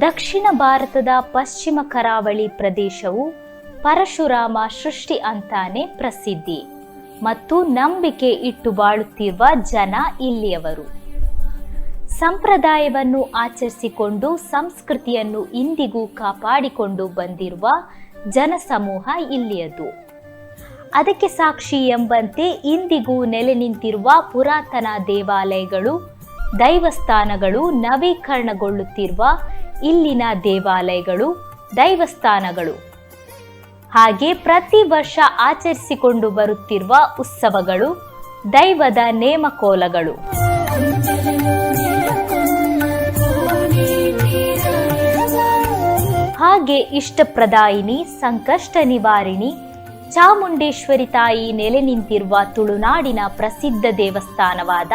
ದಕ್ಷಿಣ ಭಾರತದ ಪಶ್ಚಿಮ ಕರಾವಳಿ ಪ್ರದೇಶವು ಪರಶುರಾಮ ಸೃಷ್ಟಿ ಅಂತಾನೆ ಪ್ರಸಿದ್ಧಿ ಮತ್ತು ನಂಬಿಕೆ ಇಟ್ಟು ಬಾಳುತ್ತಿರುವ ಜನ ಇಲ್ಲಿಯವರು. ಸಂಪ್ರದಾಯವನ್ನು ಆಚರಿಸಿಕೊಂಡು ಸಂಸ್ಕೃತಿಯನ್ನು ಇಂದಿಗೂ ಕಾಪಾಡಿಕೊಂಡು ಬಂದಿರುವ ಜನಸಮೂಹ ಇಲ್ಲಿಯದು. ಅದಕ್ಕೆ ಸಾಕ್ಷಿ ಎಂಬಂತೆ ಇಂದಿಗೂ ನೆಲೆ ನಿಂತಿರುವ ಪುರಾತನ ದೇವಾಲಯಗಳು, ದೈವಸ್ಥಾನಗಳು ನವೀಕರಣಗೊಳ್ಳುತ್ತಿರುವ ಇಲ್ಲಿನ ದೇವಾಲಯಗಳು, ದೈವಸ್ಥಾನಗಳು. ಹಾಗೆ ಪ್ರತಿ ವರ್ಷ ಆಚರಿಸಿಕೊಂಡು ಬರುತ್ತಿರುವ ಉತ್ಸವಗಳು ದೈವದ ನೇಮಕೋಲಗಳು. ಹಾಗೆ ಇಷ್ಟಪ್ರದಾಯಿನಿ, ಸಂಕಷ್ಟ ನಿವಾರಿಣಿ, ಚಾಮುಂಡೇಶ್ವರಿ ತಾಯಿ ನೆಲೆ ನಿಂತಿರುವ ತುಳುನಾಡಿನ ಪ್ರಸಿದ್ಧ ದೇವಸ್ಥಾನವಾದ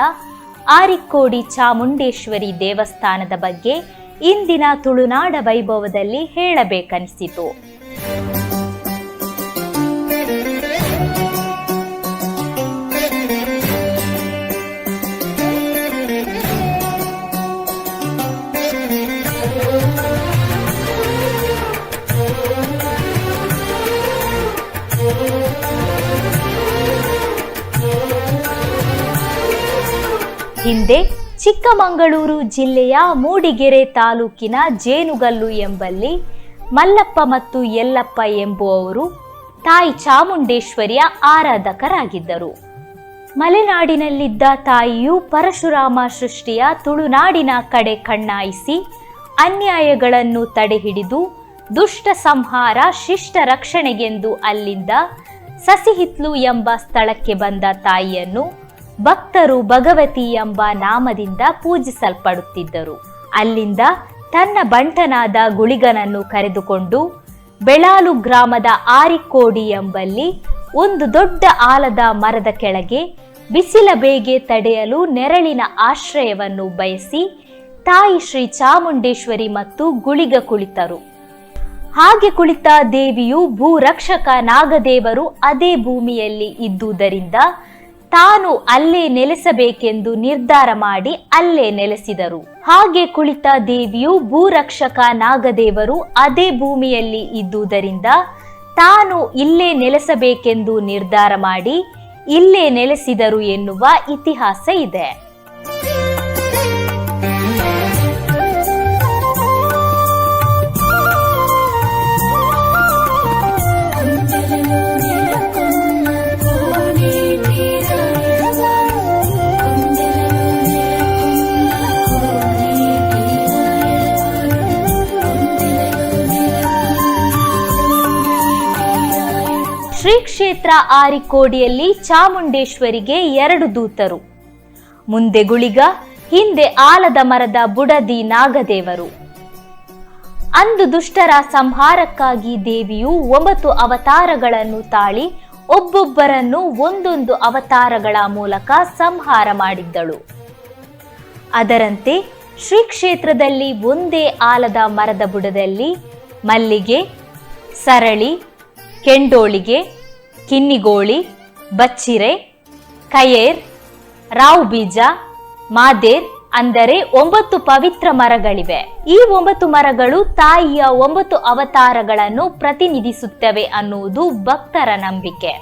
ಆರಿಕ್ಕೋಡಿ ಚಾಮುಂಡೇಶ್ವರಿ ದೇವಸ್ಥಾನದ ಬಗ್ಗೆ ಇಂದಿನ ತುಳುನಾಡ ವೈಭವದಲ್ಲಿ ಹೇಳಬೇಕನಿಸಿತು ಹಿಂದೆ ಚಿಕ್ಕಮಗಳೂರು ಜಿಲ್ಲೆಯ ಮೂಡಿಗೆರೆ ತಾಲೂಕಿನ ಜೇನುಗಲ್ಲು ಎಂಬಲ್ಲಿ ಮಲ್ಲಪ್ಪ ಮತ್ತು ಯಲ್ಲಪ್ಪ ಎಂಬುವವರು ತಾಯಿ ಚಾಮುಂಡೇಶ್ವರಿಯ ಆರಾಧಕರಾಗಿದ್ದರು. ಮಲೆನಾಡಿನಲ್ಲಿದ್ದ ತಾಯಿಯು ಪರಶುರಾಮ ಸೃಷ್ಟಿಯ ತುಳುನಾಡಿನ ಕಡೆ ಕಣ್ಣಾಯಿಸಿ ಅನ್ಯಾಯಗಳನ್ನು ತಡೆಹಿಡಿದು ದುಷ್ಟ ಸಂಹಾರ, ಶಿಷ್ಟ ರಕ್ಷಣೆಗೆಂದು ಅಲ್ಲಿಂದ ಸಸಿಹಿತ್ಲು ಎಂಬ ಸ್ಥಳಕ್ಕೆ ಬಂದ ತಾಯಿಯನ್ನು ಭಕ್ತರು ಭಗವತಿ ಎಂಬ ನಾಮದಿಂದ ಪೂಜಿಸಲ್ಪಡುತ್ತಿದ್ದರು. ಅಲ್ಲಿಂದ ತನ್ನ ಬಂಟನಾದ ಗುಳಿಗನನ್ನು ಕರೆದುಕೊಂಡು ಬೆಳಾಲು ಗ್ರಾಮದ ಆರಿಕೋಡಿ ಎಂಬಲ್ಲಿ ಒಂದು ದೊಡ್ಡ ಆಲದ ಮರದ ಕೆಳಗೆ ಬಿಸಿಲ ಬೇಗೆ ತಡೆಯಲು ನೆರಳಿನ ಆಶ್ರಯವನ್ನು ಬಯಸಿ ತಾಯಿ ಶ್ರೀ ಚಾಮುಂಡೇಶ್ವರಿ ಮತ್ತು ಗುಳಿಗ ಕುಳಿತರು. ಹಾಗೆ ಕುಳಿತ ದೇವಿಯು ಭೂರಕ್ಷಕ ನಾಗದೇವರು ಅದೇ ಭೂಮಿಯಲ್ಲಿ ಇದ್ದುದರಿಂದ ತಾನು ಅಲ್ಲೇ ನೆಲೆಸಬೇಕೆಂದು ನಿರ್ಧಾರ ಮಾಡಿ ಅಲ್ಲೇ ನೆಲೆಸಿದರು. ಹಾಗೆ ಕುಳಿತ ದೇವಿಯು ಭೂರಕ್ಷಕ ನಾಗದೇವರು ಅದೇ ಭೂಮಿಯಲ್ಲಿ ಇದ್ದುದರಿಂದ ತಾನು ಇಲ್ಲೇ ನೆಲೆಸಬೇಕೆಂದು ನಿರ್ಧಾರ ಮಾಡಿ ಇಲ್ಲೇ ನೆಲೆಸಿದರು ಎನ್ನುವ ಇತಿಹಾಸ ಇದೆ. ಶ್ರೀ ಕ್ಷೇತ್ರ ಆರಿಕೋಡಿಯಲ್ಲಿ ಚಾಮುಂಡೇಶ್ವರಿಗೆ ಎರಡು ದೂತರು. ಮುಂದೆ ಗುಳಿಗ, ಹಿಂದೆ ಆಲದ ಮರದ ಬುಡದಿ ನಾಗದೇವರು. ಅಂದು ದುಷ್ಟರ ಸಂಹಾರಕ್ಕಾಗಿ ದೇವಿಯು ಒಂಬತ್ತು ಅವತಾರಗಳನ್ನು ತಾಳಿ ಒಬ್ಬೊಬ್ಬರನ್ನು ಒಂದೊಂದು ಅವತಾರಗಳ ಮೂಲಕ ಸಂಹಾರ ಮಾಡಿದ್ದಳು. ಅದರಂತೆ ಶ್ರೀ ಕ್ಷೇತ್ರದಲ್ಲಿ ಒಂದೇ ಆಲದ ಮರದ ಬುಡದಲ್ಲಿ ಮಲ್ಲಿಗೆ, ಸರಳಿ ಕೆಂಡೋಳಿಗೆ, ಕಿನ್ನಿಗೋಳಿ, ಬಚ್ಚಿರೆ, ಕಯೇರ್, ರಾವ್ ಬೀಜ, ಮಾದೇರ್ ಅಂದರೆ ಒಂಬತ್ತು ಪವಿತ್ರ ಮರಗಳಿವೆ. ಈ ಒಂಬತ್ತು ಮರಗಳು ತಾಯಿಯ ಒಂಬತ್ತು ಅವತಾರಗಳನ್ನು ಪ್ರತಿನಿಧಿಸುತ್ತವೆ ಅನ್ನುವುದು ಭಕ್ತರ ನಂಬಿಕೆ.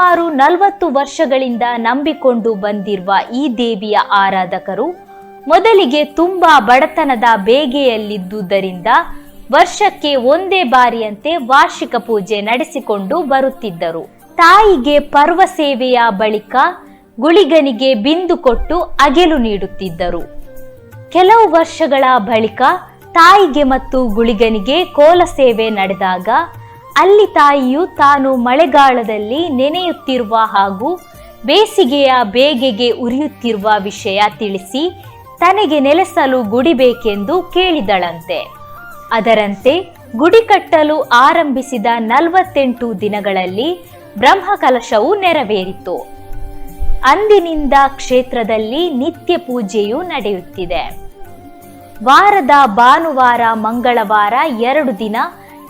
ಸರಿಸುಮಾರು ನಲವತ್ತು ವರ್ಷಗಳಿಂದ ನಂಬಿಕೊಂಡು ಬಂದಿರುವ ಈ ದೇವಿಯ ಆರಾಧಕರು ಮೊದಲಿಗೆ ತುಂಬಾ ಬಡತನದ ಬೇಗೆಯಲ್ಲಿದ್ದುದರಿಂದ ವರ್ಷಕ್ಕೆ ಒಂದೇ ಬಾರಿಯಂತೆ ವಾರ್ಷಿಕ ಪೂಜೆ ನಡೆಸಿಕೊಂಡು ಬರುತ್ತಿದ್ದರು. ತಾಯಿಗೆ ಪರ್ವ ಸೇವೆಯ ಬಳಿಕ ಗುಳಿಗನಿಗೆ ಬಿಂದು ಕೊಟ್ಟು ಅಗೆಲು ನೀಡುತ್ತಿದ್ದರು. ಕೆಲವು ವರ್ಷಗಳ ಬಳಿಕ ತಾಯಿಗೆ ಮತ್ತು ಗುಳಿಗನಿಗೆ ಕೋಲ ಸೇವೆ ನಡೆದಾಗ ಅಲ್ಲಿ ತಾಯಿಯು ತಾನು ಮಳೆಗಾಲದಲ್ಲಿ ನೆನೆಯುತ್ತಿರುವ ಹಾಗೂ ಬೇಸಿಗೆಯ ಬೇಗೆಗೆ ಉರಿಯುತ್ತಿರುವ ವಿಷಯ ತಿಳಿಸಿ ತನಗೆ ನೆಲೆಸಲು ಗುಡಿ ಬೇಕೆಂದು ಕೇಳಿದಳಂತೆ. ಅದರಂತೆ ಗುಡಿ ಕಟ್ಟಲು ಆರಂಭಿಸಿದ ನಲವತ್ತೆಂಟು ದಿನಗಳಲ್ಲಿ ಬ್ರಹ್ಮಕಲಶವು ನೆರವೇರಿತು. ಅಂದಿನಿಂದ ಕ್ಷೇತ್ರದಲ್ಲಿ ನಿತ್ಯ ಪೂಜೆಯು ನಡೆಯುತ್ತಿದೆ. ವಾರದ ಭಾನುವಾರ ಮಂಗಳವಾರ ಎರಡು ದಿನ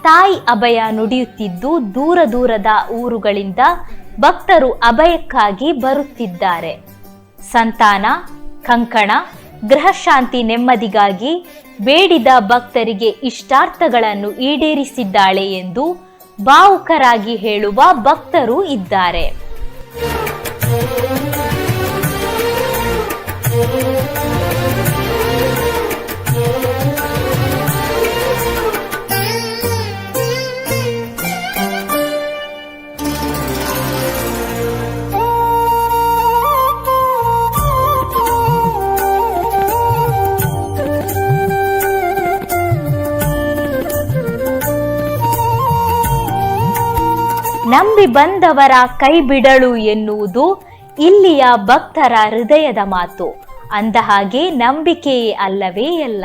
ತಾಯಿ ಅಭಯ ನುಡಿಯುತ್ತಿದ್ದು ದೂರ ದೂರದ ಊರುಗಳಿಂದ ಭಕ್ತರು ಅಭಯಕ್ಕಾಗಿ ಬರುತ್ತಿದ್ದಾರೆ. ಸಂತಾನ, ಕಂಕಣ, ಗೃಹಶಾಂತಿ ನೆಮ್ಮದಿಗಾಗಿ ಬೇಡಿದ ಭಕ್ತರಿಗೆ ಇಷ್ಟಾರ್ಥಗಳನ್ನು ಈಡೇರಿಸಿದ್ದಾಳೆ ಎಂದು ಭಾವುಕರಾಗಿ ಹೇಳುವ ಭಕ್ತರು ಇದ್ದಾರೆ. ನಂಬಿ ಬಂದವರ ಕೈ ಬಿಡಳು ಎನ್ನುವುದು ಇಲ್ಲಿಯ ಭಕ್ತರ ಹೃದಯದ ಮಾತು. ಅಂದ ಹಾಗೆ ನಂಬಿಕೆಯೇ ಅಲ್ಲವೇ ಎಲ್ಲ.